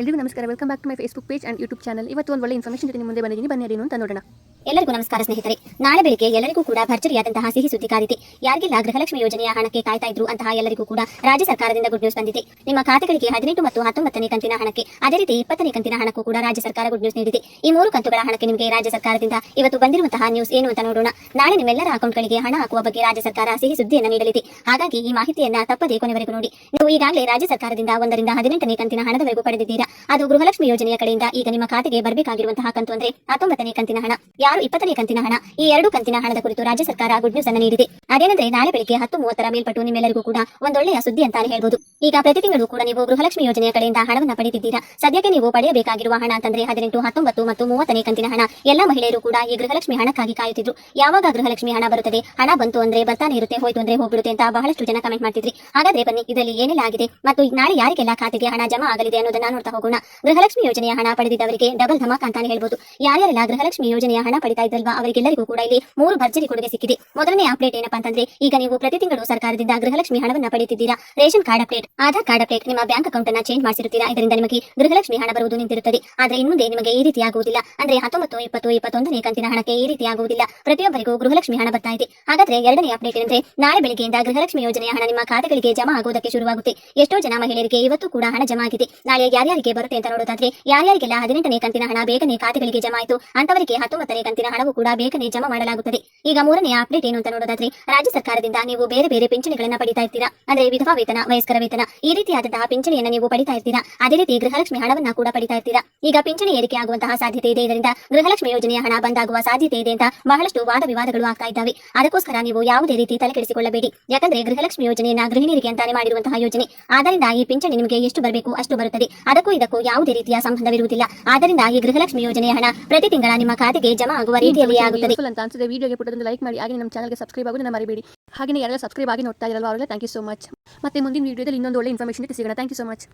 ಎಲ್ರಿಗೂ ನಮಸ್ಕಾರ. Welcome back to my Facebook page and YouTube channel ಇವತ್ತು ಒಂದು ಒಳ್ಳೆ ಇನ್ಫಾರ್ಮೇಷನ್ ಜೊತೆ ನಿಮ್ಮ ಮುಂದೆ ಬಂದಿದ್ದೀನಿ. ಬನ್ನಿ ಅದೇನು ಅಂತ ನೋಡೋಣ. ಎಲ್ಲರಿಗೂ ನಮಸ್ಕಾರ ಸ್ನೇಹಿತರೆ. ನಾಳೆ ಬೆಳಿಗ್ಗೆ ಎಲ್ಲರಿಗೂ ಕೂಡ ಭರ್ಜರಿಯಾದಂತಹ ಸಿಹಿ ಸುದ್ದಿ ಕಾದಿದೆ. ಯಾರಿಗೆಲ್ಲ ಗೃಹಲಕ್ಷ್ಮಿ ಯೋಜನೆಯ ಹಣಕ್ಕೆ ಕಾಯ್ತಾ ಇದ್ರು ಅಂತಹ ಎಲ್ಲರಿಗೂ ಕೂಡ ರಾಜ್ಯ ಸರ್ಕಾರದಿಂದ ಗುಡ್ ನ್ಯೂಸ್ ಬಂದಿದೆ. ನಿಮ್ಮ ಖಾತೆಗಳಿಗೆ ಹದಿನೆಂಟು ಮತ್ತು ಹತ್ತೊಂಬತ್ತನೇ ಕಂತಿನ ಹಣಕ್ಕೆ, ಅದೇ ರೀತಿ ಇಪ್ಪತ್ತನೇ ಕಂತಿನ ಹಣಕ್ಕೂ ಕೂಡ ರಾಜ್ಯ ಸರ್ಕಾರ ಗುಡ್ ನ್ಯೂಸ್ ನೀಡಿದೆ. ಈ ಮೂರು ಕಂತುಗಳ ಹಣಕ್ಕೆ ನಿಮಗೆ ರಾಜ್ಯ ಸರ್ಕಾರದಿಂದ ಇವತ್ತು ಬಂದಿರುವಂತಹ ನ್ಯೂಸ್ ಏನು ಅಂತ ನೋಡೋಣ. ನಾಳೆ ನಿಮ್ಮೆಲ್ಲರ ಅಕೌಂಟ್ಗಳಿಗೆ ಹಣ ಹಾಕುವ ಬಗ್ಗೆ ರಾಜ್ಯ ಸರ್ಕಾರ ಸಿಹಿ ಸುದ್ದಿಯನ್ನು ನೀಡಲಿದೆ. ಹಾಗಾಗಿ ಈ ಮಾಹಿತಿಯನ್ನ ತಪ್ಪದೇ ಕೊನೆವರೆಗೂ ನೋಡಿ. ನೀವು ಈಗಾಗಲೇ ರಾಜ್ಯ ಸರ್ಕಾರದಿಂದ ಒಂದರಿಂದ ಹದಿನೆಂಟನೇ ಕಂತಿನ ಹಣದವರೆಗೂ ಪಡೆದಿದ್ದೀರಾ. ಅದು ಗೃಹಲಕ್ಷ್ಮಿ ಯೋಜನೆಯ ಕಡೆಯಿಂದ ಈಗ ನಿಮ್ಮ ಖಾತೆಗೆ ಬರಬೇಕಾಗಿರುವಂತಹ ಕಂತು ಅಂದ್ರೆ ಹತ್ತೊಂಬತ್ತನೇ ಕಂತಿನ ಹಣ. ಯಾರು ಇಪ್ಪತ್ತನೇ ಕಂತಿನ ಹಣ. ಈ ಎರಡು ಕಂತಿನ ಹಣದ ಕುರಿತು ರಾಜ್ಯ ಸರ್ಕಾರ ಗುಡ್ ನ್ಯೂಸ್ ಅನ್ನು ನೀಡಿದೆ. ಅದೇನೆಂದರೆ ನಾಳೆ ಬೆಳಿಗ್ಗೆ ಹತ್ತು ಮೂವತ್ತರ ಮೇಲ್ಪಟ್ಟು ನಿಮ್ಮೆಲ್ಲರಿಗೂ ಕೂಡ ಒಂದೊಳ್ಳೆಯ ಸುದ್ದಿ ಅಂತಾನೆ ಹೇಳ್ಬೋದು. ಈಗ ಪ್ರತಿ ತಿಂಗಳು ಕೂಡ ನೀವು ಗೃಹಲಕ್ಷ್ಮಿ ಯೋಜನೆಯ ಕಡೆಯಿಂದ ಹಣವನ್ನು ಪಡೆದಿದ್ದೀರಾ? ಸದ್ಯಕ್ಕೆ ನೀವು ಪಡೆಯಬೇಕಾಗಿರುವ ಹಣ ಅಂತಂದ್ರೆ ಹದಿನೆಂಟು, ಹತ್ತೊಂಬತ್ತು ಮತ್ತು ಮೂವತ್ತನೇ ಕಂತಿನ ಹಣ. ಎಲ್ಲ ಮಹಿಳೆಯರು ಕೂಡ ಈ ಗೃಹಲಕ್ಷ್ಮಿ ಹಣಕ್ಕಾಗಿ ಕಾಯುತ್ತಿದ್ರು. ಯಾವಾಗ ಗೃಹಲಕ್ಷ್ಮಿ ಹಣ ಬರುತ್ತದೆ? ಹಣ ಬಂತು ಅಂದ್ರೆ ಬರ್ತಾನೆ ಇರುತ್ತೆ, ಹೋಯ್ತು ಅಂದ್ರೆ ಹೋಗ್ಬಿಡುತ್ತೆ ಅಂತ ಬಹಳಷ್ಟು ಜನ ಕಮೆಂಟ್ ಮಾಡ್ತಿದ್ರಿ. ಹಾಗಾದ್ರೆ ಬನ್ನಿ, ಇದರಲ್ಲಿ ಏನೆಲ್ಲ ಆಗಿದೆ? ಮತ್ತು ನಾಳೆ ಯಾರಿಗೆಲ್ಲ ಖಾತೆಗೆ ಹಣ ಜಮಾ ಆಗಲಿದೆ ಅನ್ನೋದನ್ನ ನೋಡ್ತಾ ಹೋಗೋಣ. ಗೃಹಲಕ್ಷ್ಮಿ ಯೋಜನೆಯ ಹಣ ಪಡೆದಿದ್ದವರಿಗೆ ಡಬಲ್ ಧಮಾಕ್ ಅಂತಾನೆ ಹೇಳ್ಬೋದು. ಯಾರ್ಯಾರೆಲ್ಲ ಗೃಹಲಕ್ಷ್ಮಿ ಯೋಜನೆಯ ಹಣ ಪಡಿತಾ ಇದ್ದಲ್ವಾ ಅವರಿಗೆಲ್ಲರಿಗೂ ಕೂಡ ಇಲ್ಲಿ ಮೂರು ಭರ್ಜರಿ ಕೊಡುಗೆ ಸಿಕ್ಕಿದೆ. ಮೊದಲನೇ ಅಪ್ಡೇಟ್ ಏನಪ್ಪಾ ಅಂತಂದ್ರೆ, ಈಗ ನೀವು ಪ್ರತಿ ತಿಂಗಳು ಸರ್ಕಾರದಿಂದ ಗೃಹಲಕ್ಷ್ಮಿ ಹಣವನ್ನು ಪಡೆಯುತ್ತಿದ್ದೀರಾ? Ration card update Aadhaar card update ನಿಮ್ಮ ಬ್ಯಾಂಕ್ ಅಕೌಂಟ್ ಅನ್ನ ಚೇಂಜ್ ಮಾಡಿಸಿರುತ್ತೀರಾ? ಇದರಿಂದ ನಿಮಗೆ ಗೃಹಲಕ್ಷ್ಮಿ ಹಣ ಬರುವುದು ನಿಂತಿರುತ್ತದೆ. ಆದ್ರೆ ಇನ್ಮುಂದೆ ನಿಮಗೆ ಈ ರೀತಿ ಆಗುವುದಿಲ್ಲ. ಅಂದ್ರೆ ಹತ್ತೊಂಬತ್ತು, ಇಪ್ಪತ್ತು, ಇಪ್ಪತ್ತೊಂದನೇ ಕಂತಿನ ಹಣಕ್ಕೆ ಈ ರೀತಿ ಆಗುವುದಿಲ್ಲ. ಪ್ರತಿಯೊಬ್ಬರಿಗೂ ಗೃಹಲಕ್ಷ್ಮಿ ಹಣ ಬರ್ತಾ ಇದೆ. ಹಾಗಾದ್ರೆ ಎರಡನೇ ಅಪ್ಡೇಟ್ ಎಂದ್ರೆ ನಾಳೆ ಬೆಳಿಗ್ಗೆಯಿಂದ ಗೃಹಲಕ್ಷ್ಮಿ ಯೋಜನೆಯ ಹಣ ನಿಮ್ಮ ಖಾತೆಗಳಿಗೆ ಜಮಾ ಆಗುವುದಕ್ಕೆ ಶುರುವಾಗುತ್ತೆ. ಎಷ್ಟೋ ಜನ ಮಹಿಳೆಯರಿಗೆ ಇವತ್ತು ಕೂಡ ಹಣ ಜಮಾ ಆಗಿದೆ. ನಾಳೆ ಯಾರ್ಯಾರಿಗೆ ಬರುತ್ತೆ ಅಂತ ನೋಡೋದಾದ್ರೆ, ಯಾರ್ಯಾರಿಗೆಲ್ಲ ಹದಿನೆಂಟನೇ ಕಂತಿನ ಹಣ ಬೇಗನೆ ಖಾತೆಗಳಿಗೆ ಜಮಾ ಆಯಿತು ಅಂತವರಿಗೆ ಹತ್ತೊಂಬತ್ತನೇ ಕಂತಿನ ಹಣವು ಕೂಡ ಬೇಗನೆ ಜಮಾ ಮಾಡಲಾಗುತ್ತದೆ. ಈಗ ಮೂರನೇ ಅಪ್ಡೇಟ್ ಏನು ಅಂತ ನೋಡೋದಾದ್ರೆ, ರಾಜ್ಯ ಸರ್ಕಾರದಿಂದ ನೀವು ಬೇರೆ ಬೇರೆ ಪಿಂಚಣಿಗಳನ್ನ ಪಡಿತಾ ಇರ್ತೀರಾ? ಅಂದ್ರೆ ವಿಧವಾ ವೇತನ, ವಯಸ್ಕರ ವೇತನ ಈ ರೀತಿಯಾದಂತಹ ಪಿಂಚಣಿಯನ್ನು ನೀವು ಪಡಿತಾ ಇರ್ತೀರಾ? ಅದೇ ರೀತಿ ಗೃಹಲಕ್ಷ್ಮಿ ಹಣವನ್ನ ಕೂಡ ಪಡಿತಾ ಇರ್ತೀರಾ? ಈಗ ಪಿಂಚಣಿ ಏರಿಕೆ ಆಗುವಂತಹ ಸಾಧ್ಯತೆ ಇದೆ. ಇದರಿಂದ ಗೃಹಲಕ್ಷ್ಮಿ ಯೋಜನೆಯ ಹಣ ಬಂದಾಗುವ ಸಾಧ್ಯತೆ ಇದೆ ಅಂತ ಬಹಳಷ್ಟು ವಾದ ವಿವಾದಗಳು ಆಗ್ತಾ ಇದ್ದಾವೆ. ಅದಕ್ಕೋಸ್ಕರ ನೀವು ಯಾವುದೇ ರೀತಿ ತಲೆಕೆಡಿಸಿಕೊಳ್ಳಬೇಡಿ. ಯಾಕಂದ್ರೆ ಗೃಹಲಕ್ಷ್ಮಿ ಯೋಜನೆಯನ್ನ ಗೃಹಿಣಿಯರಿಗೆ ಅಂತಾನೆ ಮಾಡಿರುವಂತಹ ಯೋಜನೆ. ಆದ್ದರಿಂದ ಈ ಪಿಂಚಣಿ ನಿಮಗೆ ಎಷ್ಟು ಬರಬೇಕು ಅಷ್ಟು ಬರುತ್ತದೆ. ಅದಕ್ಕೂ ಇದಕ್ಕೂ ಯಾವುದೇ ರೀತಿಯ ಸಂಬಂಧವಿರುವುದಿಲ್ಲ. ಆದ್ದರಿಂದ ಈ ಗೃಹಲಕ್ಷ್ಮಿ ಯೋಜನೆಯ ಹಣ ಪ್ರತಿ ತಿಂಗಳ ನಿಮ್ಮ ಖಾತೆಗೆ ಜಮಾ ಆಗುವ ರೀತಿಯಲ್ಲಿ ಆಗುತ್ತದೆ. ಅಂತ ವಿಡಿಯೋಗೆ ಲೈಕ್ ಮಾಡಿ. ಹಾಗೆ ನಮ್ಮ ಚಾನಲ್ಗೆ ಸಬ್ಸ್ಕ್ರೈಬ್ ಆಗೋದನ್ನ ಮರಿಬೇಡಿ. ಹಾಗೆ ಯಾರೆಲ್ಲ ಸಬ್ಸ್ಕ್ರೈಬ್ ಆಗಿ ನೋಡ್ತಾ ಇರಲ್ಲ ಅವರೆಲ್ಲ ಥ್ಯಾಂಕ್ ಯು ಸೊ ಮಚ್ ಮತ್ತೆ ಮುಂದಿನ ವೀಡಿಯೋದಲ್ಲಿ ಇನ್ನೊಂದು ಒಳ್ಳೆ ಇನ್ಫಾರ್ಮೇಷನ್ ಸಿಗೋಣ. Thank you so much